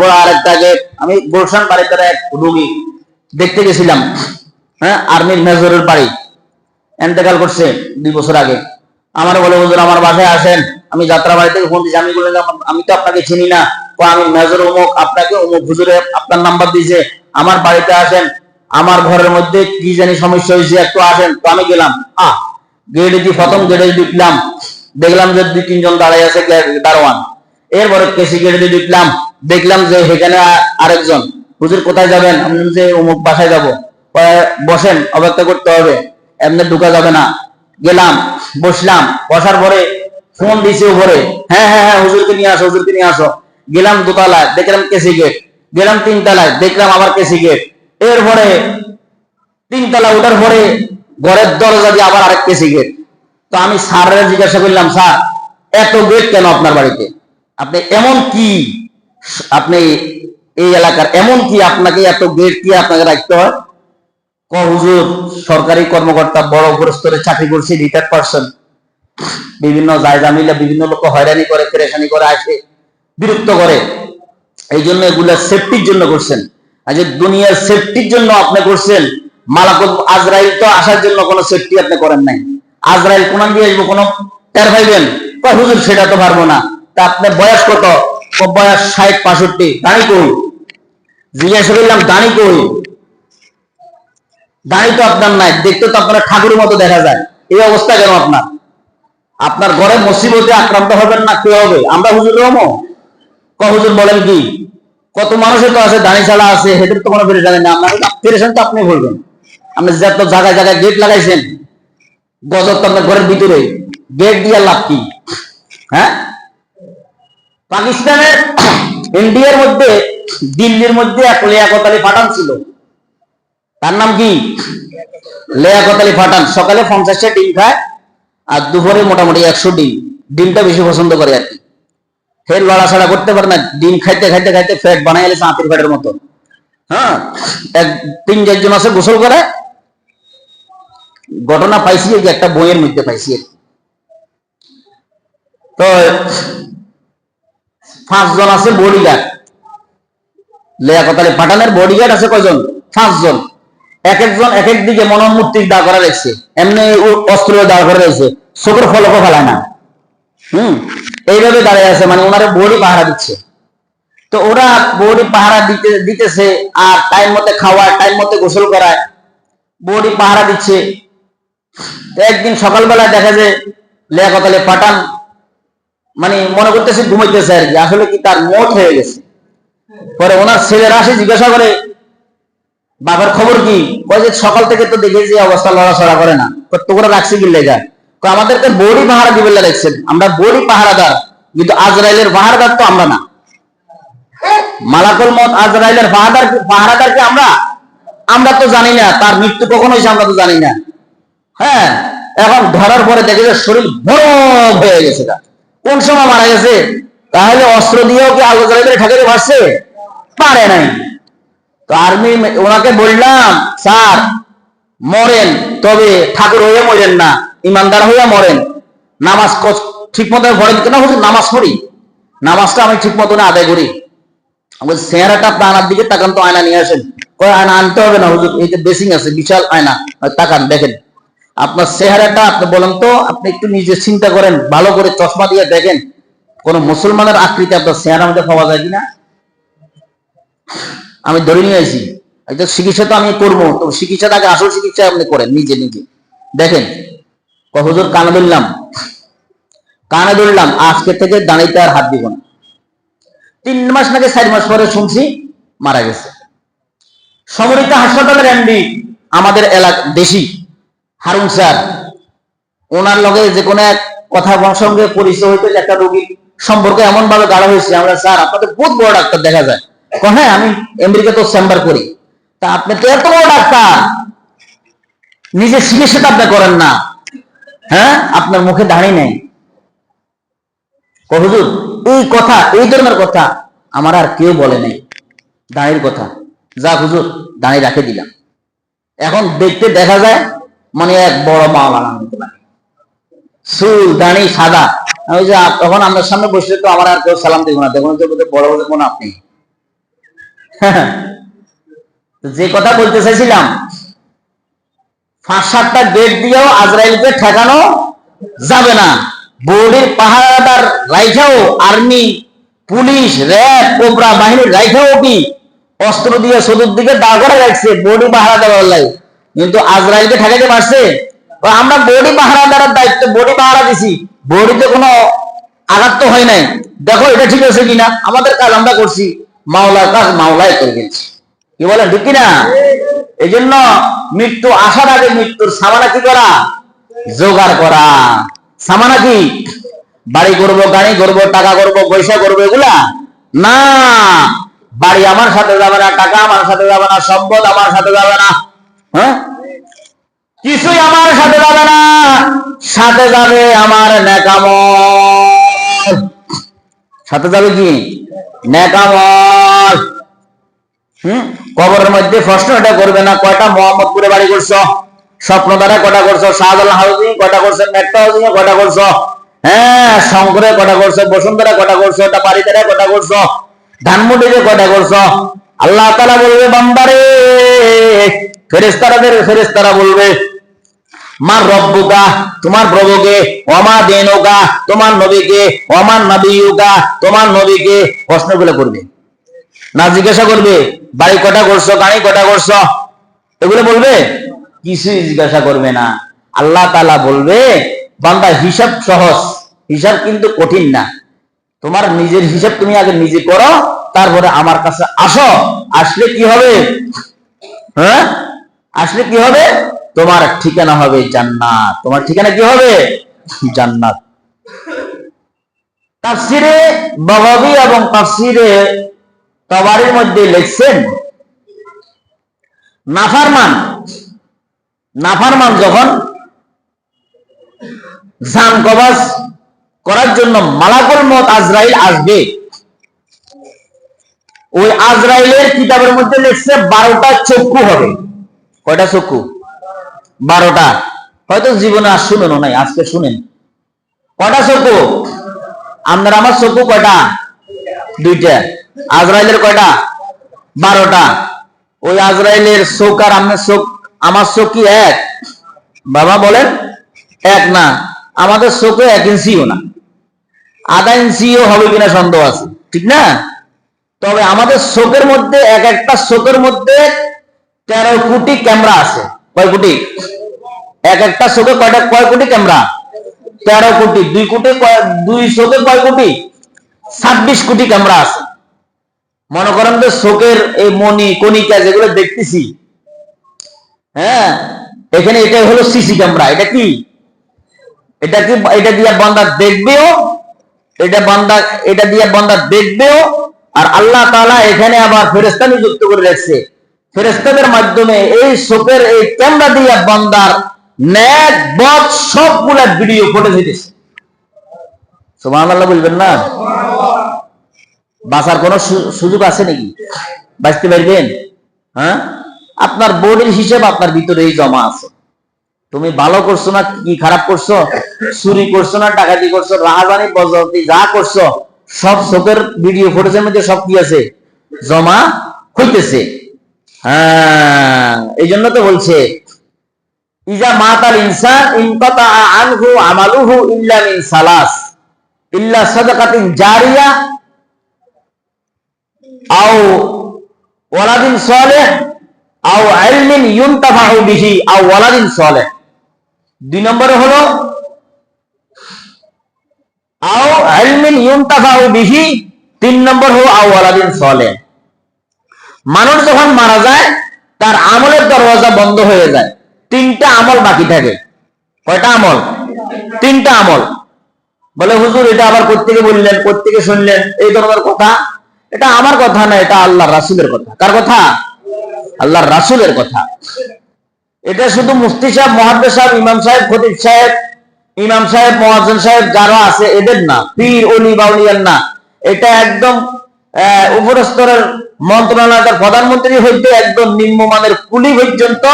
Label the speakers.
Speaker 1: বড় আরেকটা গেট আমি গুলশান বাড়িতে এক রোগী দেখতে গেছিলাম হ্যাঁ আর্মির মেজরের বাড়ি। এন্তেকাল করছে দুই বছর আগে। আমার বলে, হুজুর, আমার বাসায় আসেন। আমি যাত্রা বাড়ি থেকে ফোন দিয়েছি। আমি বললাম, আমি তো আপনাকে চিনি না। তো আমি মেজর অমুক, আপনাকে অমুক হুজুরে আপনার নাম্বার দিয়েছে। আমার বাড়িতে আসেন। আমার ঘরের মধ্যে কি জানি সমস্যা হয়েছে, একটু আসেন। তো আমি গেলাম। আহ, গেটে প্রথম গেটে ঢুকলাম। দেখলাম যে দুই, তিনজন দাঁড়াই আছে দারোয়ান। এরপরে দিয়ে ঢুকলাম, দেখলাম যে সেখানে আরেকজন। হুজুর কোথায় যাবেন? আমি যে অমুক বাসায় যাব। বসেন, অপেক্ষা করতে হবে। এমনি ঢুকা যাবে না। গেলাম, বসলাম। বসার পরে ফোন দিছে উপরে। হ্যাঁ হ্যাঁ হ্যাঁ হুজুরকে নিয়ে আসো, হুজুরকে নিয়ে আসো। গেলাম দোতলায়, দেখলাম কেসি গেট গেলাম তিনতলায়, দেখলাম আবার কেসি গেট এরপরে তিনতলা ওঠার পরে ঘরের দরজা দিয়ে আবার আরেক কেসি গেট তো আমি স্যারের জিজ্ঞাসা করলাম, স্যার, এত গেট কেন আপনার বাড়িতে? আপনি এমন কি? আপনি এই এলাকার এমন কি আপনাকে এত গেট কি আপনাকে রাখতে হয়? ক সরকারি কর্মকর্তা, বড় উপর স্তরে চাকরি করছি রিটায়ার্ড পার্সন বিভিন্ন জায়গা মিলে বিভিন্ন লোক হয়রানি করে পেরেশানি করে, আসে, বিরক্ত করে। এই জন্য এগুলা সেফটির জন্য করছেন। আর যে দুনিয়ার সেফটির জন্য আপনি করছেন, মালাকুল আজরাইল তো আসার জন্য কোনো সেফটি আপনি করেন নাই। আজরাইল কোন দিয়ে আসব কোনো? টের পাইবেন? হুজুর, সেটা তো পারব না। তা আপনার বয়স কত? বয়স ষাট পাঁষট্টি দাঁড়ি কই? জিজ্ঞাসা করলাম দাঁড়ি কই? দাঁড়ি তো আপনার নাই, দেখতে তো আপনার ঠাকুরের মতো দেখা যায়। এই অবস্থা কেন আপনার? আপনার ঘরে মুসিবতে আক্রান্ত হবেন না, কে হবে? আমরা হুজুর রহমো। ক হুজুর বলেন কি? কত মানুষের তো আছে দাঁড়ি ছাড়া আছে হেঁটে তো কোনো পেরেশানি না আপনার পেরেশান তো আপনি বলবেন আপনি যত জায়গায় জায়গায় গেট লাগাইছেন, গজব তো আপনার ঘরের ভিতরে। গেট দিয়ে লাভ কি? হ্যাঁ? পাকিস্তানের ইন্ডিয়ার মধ্যে, দিল্লির মধ্যে এক লিয়াকত আলী পাঠান ছিল। তার নাম কি? লিয়াকত আলী পাঠান সকালে পঞ্চাশটা ডিম খায়, আর দুপুরে মোটামুটি একশো ডিম। ডিমটা বেশি পছন্দ করে আর কি। সে লড়াছাড়া করতে পারে না। ডিম খাইতে খাইতে খাইতে ফ্যাট বানাই এলেছে আঁতির ফ্যাটের মতো। হ্যাঁ? এক তিন চারজন আছে, গোসল করে। ঘটনা পাইছি একটা বইয়ের মধ্যে পাইছি। তো পাঁচজন আছে বডিগার্ড লিয়াকত আলী পাঠানের বডিগার্ড আছে কয়জন? পাঁচজন। এক একজন এক এক দিকে মনোমূর্তি দাঁড় করা রয়েছে। এমনি অস্ত্র দাঁড় করা রয়েছে। চোখের ফলকও ফেলায় না। হুম? এইভাবে দাঁড়িয়ে আছে মানে ওনারা বডি পাহারা দিচ্ছে। তো ওরা বডি পাহারা দিতে, দিতেছে আর টাইম মতে খাওয়ায় টাইম মতে গোসল করায়। বডি পাহারা দিচ্ছে। একদিন সকালবেলা দেখা যায় লিয়াকত আলী পাঠান মানে মনে করতেছে ঘুমাইতেছে আর কি, আসলে কি তার মোট হয়ে গেছে। পরে ওনার ছেলেরা আসে জিজ্ঞাসা করে, বাবার খবর কি? কয় যে সকাল থেকে তো দেখে যে অবস্থা লড়াচড়া করে না। তোমরা রাখছি কি লেগা? আমাদেরকে বড়ি পাহারা দিবে রাখছেন আমরা বড়ি পাহারাদার, কিন্তু আজরাইলের পাহারাদার তো আমরা না। মালাকুল মত আজরাইলের পাহারাদার পাহারাদার কি আমরা? আমরা তো জানি না, তার মৃত্যু কখন হয়েছে আমরা তো জানি না। হ্যাঁ এখন ধরার পরে দেখে যে শরীর বরফ হয়ে গেছে তার। কোন সময় মারা গেছে? তাহলে অস্ত্র দিয়েও কি আলো জ্বালাইতে ঠাকুরে ভাসছে পারে নাই। তো আর্মি ওনাকে বললাম স্যার মরেন তবে ঠাকুর হয়ে মরেন না ইমানদার হইয়া মরেন। নামাজ ঠিক মতো পড়েন কেন হুজুর? নামাজ পড়ি। নামাজটা আমি ঠিক মতো আদায় করি। আমি বলছি, চেহারাটা আয়নার দিকে তাকান তো আয়না নিয়ে আসেন। আয়না আনতে হবে না হুজুর এই বেসিং আছে বিশাল আয়না। তাকান দেখেন। আপনার চেহারাটা আপনি বলেন তো, আপনি একটু নিজে চিন্তা করেন, ভালো করে চশমা দিয়ে দেখেন, কোন মুসলমানের আকৃতি আপনার চেহারার মধ্যে পাওয়া যায় কিনা? আমি ধরে নিয়ে আসি, এটা চিকিৎসা তো আমি করব তো চিকিৎসাটাকে আসল চিকিৎসা আপনি করেন, নিজে নিজে। দেখেন, ক হুজুর কানে ধরলাম কানে ধরলাম, আজকে থেকে দাঁড়াইতে আর হাত দিব না। তিন মাস নাকি চার মাস পরে শুনছি, মারা গেছে। সমরিত হাসপাতালের এমডি, আমাদের এলাকা, দেশি। হারুন স্যার ওনার লগে যে কোনো এক কথা সঙ্গে পরিচয় হইতে একটা রোগী সম্পর্ক এমন ভাবে গাঢ় হয়েছে আমরা স্যার আপনাদের বহুত বড় ডাক্তার দেখা যায়। কয়, হ্যাঁ আমি আমেরিকা তো চেম্বার করি। তা আপনি তো এত বড় ডাক্তার। নিজে চিকিৎসাটা আপনি করেন না। হ্যাঁ আপনার মুখে দাঁড়িয়ে নেই। হুজুর এই কথা এই ধরনের কথা আমার আর কেউ বলে নাই। দাঁড়ির কথা। যা হুজুর দাঁড়িয়ে রাখে দিলাম। এখন দেখতে দেখা যায় মানে এক বড় মাওলানা মতো লাগে চুল, দাঁড়ি, সাদা। ওই যে তখন আপনার সামনে বসে তো আমার আর কেউ সালাম দিব না। দেখুন যে বড় বড় কোন আপনি। যে কথা বলতে চাইছিলাম পাঁচ সাতটা গেট দিয়েও আজরাইলকে ঠেকানো যাবে না। বোর্ডের পাহারাদার রাইখাও আর্মি পুলিশ র্যাব কোবরা বাহিনীর রাইখাও কি অস্ত্র দিয়ে চতুর্দিকে দাঁড় করে রাখছে দেওয়ার লাই কিন্তু আজরাইলকে ঠেকাতে পারছে? আমরা বডি পাহারা দেওয়ার দায়িত্ব, বডি পাহারা দিছি, বডিতে কোনো আঘাত তো হয় নাই। দেখো, এটা ঠিক আছে কিনা? আমাদের কাজ আমরা করছি। মাওলার কাজ মাওলাই করে দিচ্ছি কি বলেন, ঠিক কিনা? এই জন্য মৃত্যু আসার আগে মৃত্যুর সামানা কি করা? জোগাড় করা। সামানা কি? বাড়ি করব, গাড়ি করব, টাকা করব, পয়সা করব, এগুলা? না। বাড়ি আমার সাথে যাবে না, টাকা আমার সাথে যাবে না, সম্পদ আমার সাথে যাবে না। হ্যাঁ? কিছুই আমার সাথে যাবে না। সাথে যাবে আমার নেকাম সাথে যাবে কি? নেকামল হুম? কবরের মধ্যে প্রশ্ন এটা করবে না, কয়টা মোহাম্মদপুরে বাড়ি করছ? স্বপ্ন দ্বারা কটা করছ? শাহজালাল হাউজিং কটা করছ? মেট্রো হাউজিং কটা করছ? হ্যাঁ শঙ্করে কটা করছ? বসুন্ধরা কটা করছ? এটা বাড়িতে কটা করছ? ধানমন্ডিতে কটা করছ? আল্লাহ তালা বলবে, বান্দারে ফেরেস্তারাদের ফেরেস্তারা বলবে, মার রব্বুকা, তোমার প্রভুকে অমা দেনুকা, তোমার নবীকে অমান নবীকা তোমার নবীকে প্রশ্নগুলো করবে। না জিজ্ঞাসা করবে, বাড়ি কটা করছ গাড়ি কটা করছ? এগুলো বলবে, কিছুই জিজ্ঞাসা করবে না। আল্লাহ তালা বলবে, বান্দা, হিসাব সহজ, হিসাব কিন্তু কঠিন না। তোমার নিজের হিসাব তুমি আগে নিজে করো, তারপরে আমার কাছে আসো, আসলে কি হবে? হ্যাঁ? আসলে কি হবে? তোমার ঠিকানা হবে জান্নাত। তোমার ঠিকানা কি হবে? জান্নাত। তাফসিরে বগাবি এবং তাফসিরে তবারির মধ্যে লিখছেন, নাফারমান নাফারমান যখন জান কবাস করার জন্য মালাকুল মত আজরাইল আসবে, ওই আজরাইলের কিতাবের মধ্যে লিখছে বারোটা চক্ষু হবে। কয়টা চক্ষু? বারোটা। হয়তো জীবনে আর শুনেন নাই, আজকে শুনেন। কয়টা চক্ষু? আপনার আমার চক্ষু কয়টা? দুইটা। আজরাইলের কয়টা? বারোটা। ওই আজরাইলের চোখ আর আপনার চোখ, আমার চোখ কি এক। বাবা বলেন, এক না। আমাদের চোখে এক ইঞ্চিও না। আধা ইঞ্চিও হবে কিনা সন্দেহ আছে, ঠিক না? তবে আমাদের চোখের মধ্যে, এক একটা চোখের মধ্যে তেরো কোটি ক্যামেরা আছে? কয় কোটি? এক একটা চোখে কয়টা, কয় কোটি ক্যামেরা? তেরো কোটি। দুই কোটি দুই চোখে কয় কোটি? ছাব্বিশ কোটি ক্যামেরা আছে। মনে করেন যে চোখের এই মনি কণিকা যেগুলো দেখতেছি হ্যাঁ? এখানে এটা হলো সিসি ক্যামেরা। এটা কি? এটা কি, এটা দিয়ে বান্দা দেখবেও, এটা বান্দা, এটা দিয়ে বান্দা দেখবেও, আর আল্লাহ তাআলা এখানে আবার ফেরেশতা নিযুক্ত করে রাখছে। ফেরেশতাদের মাধ্যমে এই চোখের এই ক্যামেরা দিয়ে বান্দার নেক বদ সবগুলা ভিডিও ফুটেজ দিতেছে সুবহানাল্লাহ বলবেন না? বাঁচার কোনো সুযোগ আছে নাকি? বাঁচতে পারবেন? হ্যাঁ? আপনার বোর্ডের হিসেব আপনার ভিতরেই জমা আছে। তুমি ভালো করছ না, কি খারাপ করছ? চুরি করছ না, ডাকাতি করছ, রাহাজানি বজরতি যা করছ, সব চোখের ভিডিও ফুটেজের মধ্যে সব কি আছে? জমা হইতেছে। হ্যাঁ এই জন্য তো বলছে, ইজা মাতাল ইনসান ইনকাতা আনহু আমালুহু ইল্লা মিন সালাস, ইল্লা সাদাকাতিন জারিয়া আও ওয়ালাদিন সালেহ আও ইলমিন ইউনতাফাউ বিহি আও ওয়ালাদিন সালেহ। দুই নম্বরে হলো, আও ইলমিন ইউনতাফাউ বিহি, তিন নম্বর হলো, আও ওয়ালাদিন সালেহ। মানুষ যখন মারা যায়, তার আমলের দরওয়াজা বন্ধ হয়ে যায়। তিনটা আমল বাকি থাকে। কয়টা আমল? তিনটা আমল। বলে, হুজুর, এটা আবার কোত্থেকে বললেন? কোত্থেকে শুনলেন? এই ধরনের কথা? এটা আমার কথা না, এটা আল্লাহ রাসুলের কথা। কার কথা? আল্লাহর রাসুলের কথা। এটা শুধু মুফতি সাহেব, মহাদ্দেশ সাহেব, ইমাম সাহেব, খতিব সাহেব, ইমাম সাহেব, মহাজন সাহেব, যারা আছে, এদের না। পীর, অলি বাউলিয়ান না। এটা একদম আহ, উপর স্তরের মন্ত্রণালয়ের প্রধানমন্ত্রী হইতে একদম নিম্নমানের কুলি পর্যন্ত